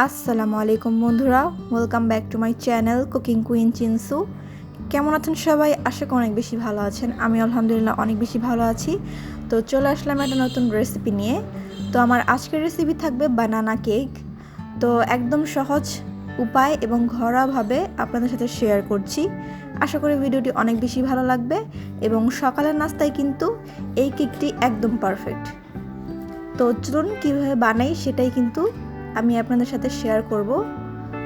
আসসালামু আলাইকুম বন্ধুরা welcome back to my channel cooking queen চিনসু কেমন আছেন সবাই? আশা করি অনেক বেশি ভালো আছেন। আমি আলহামদুলিল্লাহ অনেক বেশি ভালো আছি। তো চলে আসলাম একটা নতুন রেসিপি নিয়ে। তো আমার আজকের রেসিপি থাকবে বানানা কেক তো একদম সহজ উপায় এবং ঘরোয়াভাবে আপনাদের সাথে শেয়ার করছি। আশা করি ভিডিওটি অনেক বেশি ভালো লাগবে এবং সকালের নাস্তায় কিন্তু এই কেকটি একদম পারফেক্ট তো চলুন কীভাবে বানাই সেটাই কিন্তু আমি আপনাদের সাথে শেয়ার করব।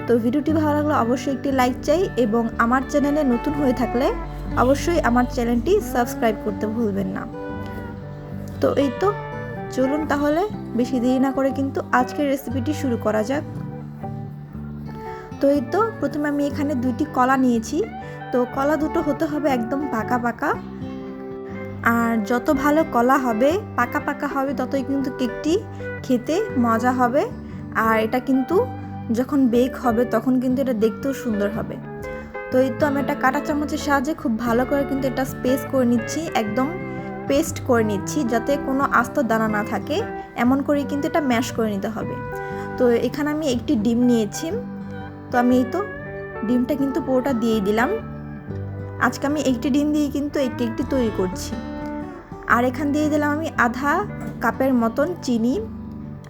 তো ভিডিওটি ভালো লাগলে অবশ্যই একটি লাইক চাই এবং আমার চ্যানেলে নতুন হয়ে থাকলে অবশ্যই আমার চ্যানেলটি সাবস্ক্রাইব করতে ভুলবেন না। তো এই তো, চলুন তাহলে বেশি দেরি না করে কিন্তু আজকের রেসিপিটি শুরু করা যাক। তো এই তো, প্রথমে আমি এখানে দুইটি কলা নিয়েছি। তো কলা দুটো হতে হবে একদম পাকা পাকা। আর যত ভালো কলা হবে, পাকা পাকা হবে, ততই কিন্তু কেকটি খেতে মজা হবে। আর এটা কিন্তু যখন বেক হবে, তখন কিন্তু এটা দেখতেও সুন্দর হবে। তো এই তো আমি একটা কাটা চামচের সাহায্যে খুব ভালো করে কিন্তু এটা স্পেস করে নিচ্ছি, একদম পেস্ট করে নিচ্ছি, যাতে কোনো আস্ত দানা না থাকে। এমন করে কিন্তু এটা ম্যাশ করে নিতে হবে। তো এখানে আমি একটি ডিম নিয়েছি। তো আমি এই তো ডিমটা কিন্তু পুরোটা দিয়েই দিলাম। আজকে আমি একটি ডিম দিয়ে কিন্তু এই কেকটি তৈরি করছি। আর এখান দিয়ে দিলাম আমি আধা কাপের মতন চিনি।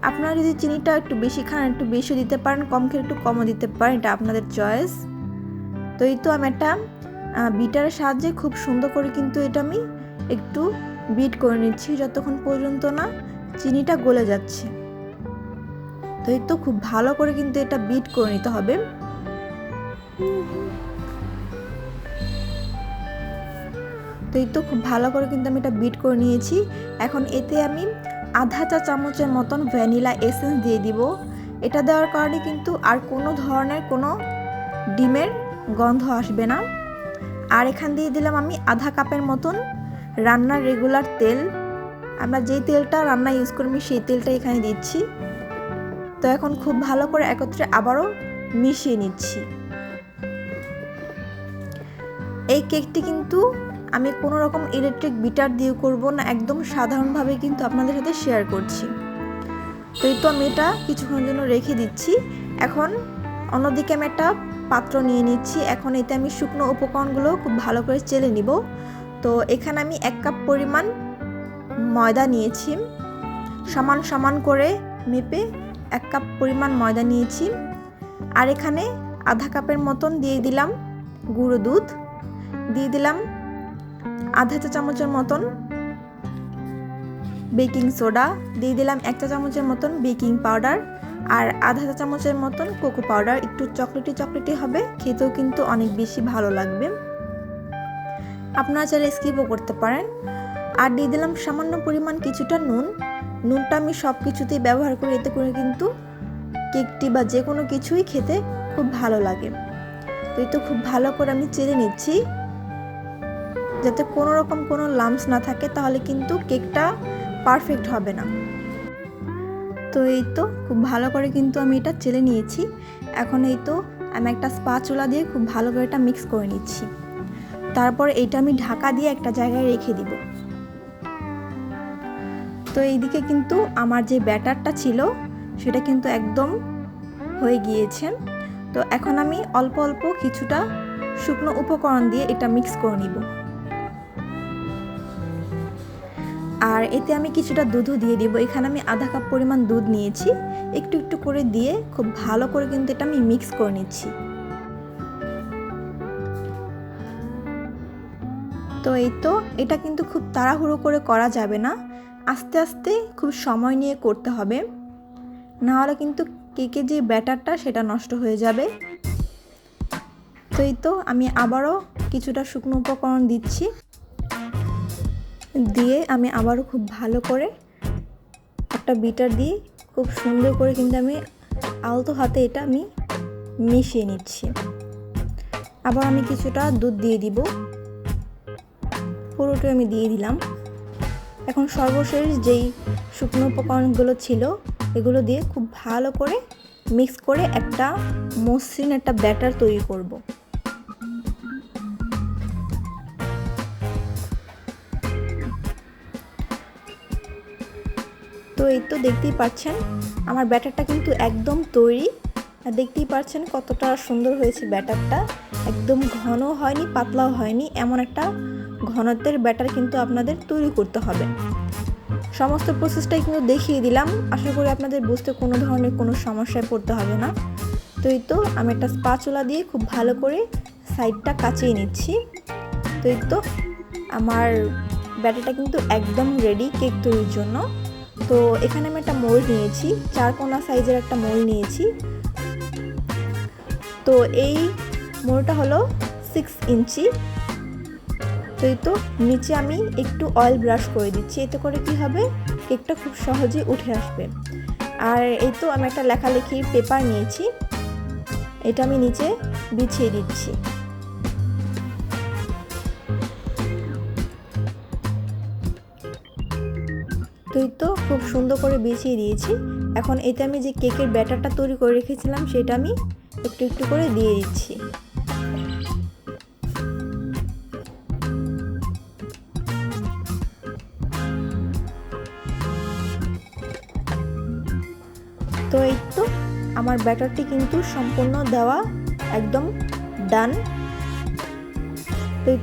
আপনারা যদি চিনিটা একটু বেশি খান, একটু বেশি দিতে পারেন, কম খেলে একটু কমও দিতে পারেন, এটা আপনাদের চয়েস তো এই তো আমি একটা বিটারের সাহায্যে খুব সুন্দর করে কিন্তু এটা আমি একটু বিট করে নিচ্ছি, যতক্ষণ পর্যন্ত না চিনিটা গলে যাচ্ছে। তো এই তো খুব ভালো করে কিন্তু এটা বিট করে নিতে হবে। তো এই তো খুব ভালো করে কিন্তু আমি এটা বিট করে নিয়েছি। এখন এতে আমি আধা চা চামচের মতন ভ্যানিলা এসেন্স দিয়ে দিব। এটা দেওয়ার কারণে কিন্তু আর কোনো ধরনের কোনো ডিমের গন্ধ আসবে না। আর এখান দিয়ে দিলাম আমি আধা কাপের মতন রান্নার রেগুলার তেল। আমরা যেই তেলটা রান্না ইউজ করি সেই তেলটা এখানে দিচ্ছি। তো এখন খুব ভালো করে একত্রে আবারও মিশিয়ে নিচ্ছি। এই কেকটি কিন্তু আমি কোনো রকম ইলেকট্রিক বিটার দিয়ে করব না, একদম সাধারণভাবে কিন্তু আপনাদের সাথে শেয়ার করছি। তো এই তো আমি এটা কিছুক্ষণের জন্য রেখে দিচ্ছি। এখন অন্যদিকে আমি একটা পাত্র নিয়ে নিচ্ছি। এখন এতে আমি শুকনো উপকরণগুলো খুব ভালো করে চেলে নিব। তো এখানে আমি এক কাপ পরিমাণ ময়দা নিয়েছি। সমান সমান করে মেপে এক কাপ পরিমাণ ময়দা নিয়েছি। আর এখানে আধা কাপের মতন দিয়ে দিলাম গুঁড়ো দুধ। দিয়ে দিলাম আধা চা চামচের মতন বেকিং সোডা, দিয়ে দিলাম এক চা চামচের মতন বেকিং পাউডার আর আধা চা চামচের মতন কোকো পাউডার। একটু চকলেটি চকলেটি হবে, খেতেও কিন্তু অনেক বেশি ভালো লাগবে। আপনারা চাইলে স্কিপও করতে পারেন। আর দিয়ে দিলাম সামান্য পরিমাণ কিছুটা নুন। নুনটা আমি সব কিছুতেই ব্যবহার করি, এতে করে কিন্তু কেকটি বা যে কোনো কিছুই খেতে খুব ভালো লাগে। তো এই তো খুব ভালো করে আমি চেলে নিচ্ছি। যাতে কোনো রকম কোনো লামস না থাকে, তাহলে কিন্তু কেকটা পারফেক্ট হবে না। তো এই তো, খুব ভালো করে কিন্তু আমি এটা চেলে নিয়েছি। এখন এই তো, আমি একটা স্পাচুলা দিয়ে খুব ভালো করে এটা মিক্স করে নিচ্ছি। তারপর এইটা আমি ঢাকা দিয়ে একটা জায়গায় রেখে দিব। তো এইদিকে কিন্তু আমার যে ব্যাটারটা ছিল, সেটা কিন্তু একদম হয়ে গিয়েছে। তো এখন আমি অল্প অল্প কিছুটা শুকনো উপকরণ দিয়ে এটা মিক্স করে নিব। আর এতে আমি কিছুটা দুধও দিয়ে দিব। এখানে আমি আধা কাপ পরিমাণ দুধ নিয়েছি। একটু একটু করে দিয়ে খুব ভালো করে কিন্তু এটা আমি মিক্স করে নিচ্ছি। তো এই তো, এটা কিন্তু খুব তাড়াহুড়ো করে করা যাবে না। আস্তে আস্তে খুব সময় নিয়ে করতে হবে। না হলে কিন্তু কেকের যে ব্যাটারটা সেটা নষ্ট হয়ে যাবে। তো এই তো, আমি আবারও কিছুটা শুকনো উপকরণ দিচ্ছি। দিয়ে আমি আবারও খুব ভালো করে একটা বিটার দিয়ে খুব সুন্দর করে কিন্তু আমি আলতো হাতে এটা আমি মিশিয়ে নিচ্ছি। আবার আমি কিছুটা দুধ দিয়ে দিব। পুরোটাই আমি দিয়ে দিলাম। এখন সর্বশেষ যেই শুকনো উপকরণগুলো ছিল, এগুলো দিয়ে খুব ভালো করে মিক্স করে একটা মসৃণ একটা ব্যাটার তৈরি করব। এই তো দেখতেই পাচ্ছেন, আমার ব্যাটারটা কিন্তু একদম তৈরি। আর দেখতেই পাচ্ছেন কতটা সুন্দর হয়েছে ব্যাটারটা। একদম ঘন হয়নি, পাতলাও হয়নি, এমন একটা ঘনত্বের ব্যাটার কিন্তু আপনাদের তৈরি করতে হবে। সমস্ত প্রসেসটাই কিন্তু দেখিয়ে দিলাম। আশা করি আপনাদের বুঝতে কোনো ধরনের কোনো সমস্যায় পড়তে হবে না। তো এই তো আমি একটা স্পাচুলা দিয়ে খুব ভালো করে সাইডটা কাচিয়ে নিচ্ছি। তো এই তো আমার ব্যাটারটা কিন্তু একদম রেডি কেক তৈরির জন্য। তো এখানে আমি একটা মোল নিয়েছি, চার কোনা সাইজের একটা মোল নিয়েছি। তো এই মোলটা হলো সিক্স ইঞ্চি। তো এই তো নিচে আমি একটু অয়েল ব্রাশ করে দিচ্ছি, এতে করে কি হবে কেকটা খুব সহজে উঠে আসবে। আর এই তো আমি একটা লেখালেখির পেপার নিয়েছি, এটা আমি নিচে বিছিয়ে দিচ্ছি। তুই তো খুব সুন্দর করে বিছিয়ে দিয়েছি। এখন এতে আমি যে কেকের ব্যাটারটা তৈরি করে রেখেছিলাম, সেটা আমি একটু একটু করে দিয়ে দিচ্ছি। তো এই তো আমার ব্যাটারটি কিন্তু সম্পূর্ণ দেওয়া একদম ডান।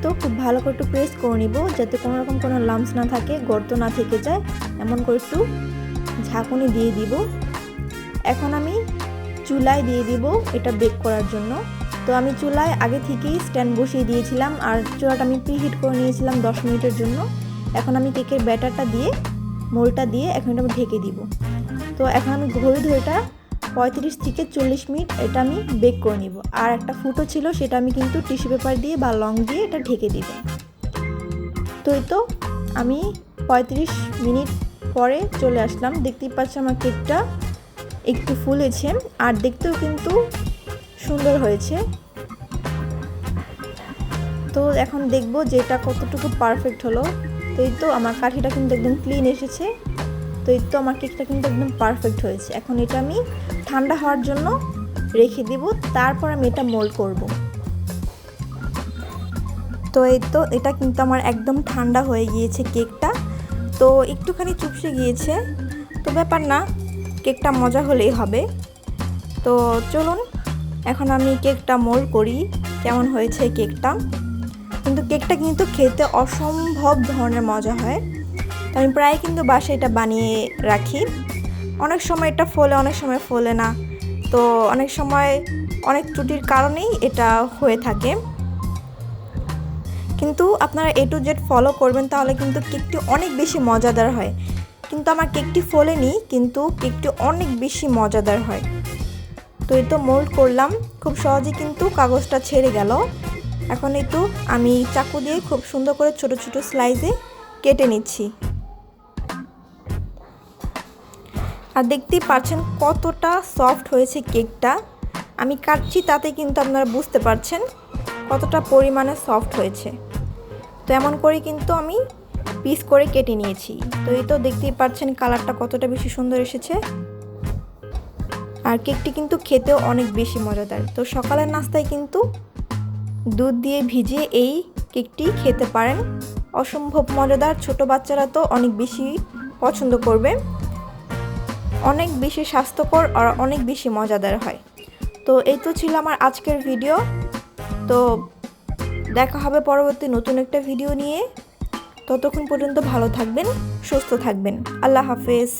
তো খুব ভালো করে একটু প্রেস করে নিব, যাতে কোনো রকম কোনো লামস না থাকে, গর্ত না থেকে যায়। করে একটু ঝাঁকুনি দিয়ে দিব। এখন আমি চুলায় দিয়ে দিব এটা বেক করার জন্য। তো আমি চুলায় আগে থেকেই স্ট্যান্ড বসিয়ে দিয়েছিলাম আর চুলাটা আমি প্রিহিট করে নিয়েছিলাম দশ মিনিটের জন্য। এখন আমি কেকের ব্যাটারটা দিয়ে মোলটা দিয়ে এখন এটা আমি ঢেকে দিব। তো এখন আমি ঘড়ি ধরেটা পঁয়ত্রিশ থেকে চল্লিশ মিনিট এটা আমি বেক করে নিব। আর একটা ফুটো ছিল সেটা আমি কিন্তু টিস্যু পেপার দিয়ে বা লং দিয়ে এটা ঢেকে দিব। তো এই তো আমি পঁয়ত্রিশ মিনিট পরে চলে আসলাম। দেখতেই পাচ্ছি আমার কেকটা একটু ফুলেছে আর দেখতেও কিন্তু সুন্দর হয়েছে। তো এখন দেখব যে এটা কতটুকু পারফেক্ট হলো। তো এই তো আমার কাঠিটা কিন্তু একদম ক্লিন এসেছে। তো এই তো আমার কেকটা কিন্তু একদম পারফেক্ট হয়েছে। এখন এটা আমি ঠান্ডা হওয়ার জন্য রেখে দিব, তারপর আমি এটা মোল্ড করব। তো এই তো এটা কিন্তু আমার একদম ঠান্ডা হয়ে গিয়েছে কেকটা। তো একটুখানি চুপসে গিয়েছে। তো ব্যাপার না, কেকটা মজা হলেই হবে। তো চলুন, এখন আমি কেকটা মোল্ড করি, কেমন হয়েছে কেকটা। কিন্তু কেকটা কিন্তু খেতে অসম্ভব ধরনের মজা হয়। আমি প্রায় কিন্তু বাসায় এটা বানিয়ে রাখি। অনেক সময় এটা ফলে, অনেক সময় ফলে না। তো অনেক সময় অনেক ত্রুটির কারণেই এটা হয়ে থাকে। কিন্তু আপনারা এ টু জেড ফলো করবেন, তাহলে কিন্তু কেকটি অনেক বেশি মজাদার হয়। কিন্তু আমার কেকটি ফোলেনি, কিন্তু কেকটি অনেক বেশি মজাদার হয়। তো এই তো মোল্ড করলাম, খুব সহজে কিন্তু কাগজটা ছেড়ে গেল। এখন একটু আমি চাকু দিয়ে খুব সুন্দর করে ছোট ছোট স্লাইসে কেটে নিচ্ছি। আর দেখতেই পাচ্ছেন কতটা সফট হয়েছে কেকটা। আমি কাটছি তাতে কিন্তু আপনারা বুঝতে পারছেন। কতটা পরিমাণে সফট হয়েছে। তো এমন করে কিন্তু আমি পিস করে কেটে নিয়েছি। তো এই তো দেখতেই পাচ্ছেন কালারটা কতটা বেশি সুন্দর এসেছে। আর কেকটি কিন্তু খেতেও অনেক বেশি মজাদার। তো সকালের নাস্তায় কিন্তু দুধ দিয়ে ভিজিয়ে এই কেকটি খেতে পারেন। অসম্ভব মজাদার। ছোট বাচ্চারা তো অনেক বেশি পছন্দ করবে। অনেক বেশি স্বাস্থ্যকর আর অনেক বেশি মজাদার হয়। তো এই তো ছিল আমার আজকের ভিডিও তো দেখা হবে পরবর্তী নতুন একটা ভিডিও নিয়ে। ততক্ষণ পর্যন্ত ভালো থাকবেন, সুস্থ থাকবেন। আল্লাহ হাফেজ।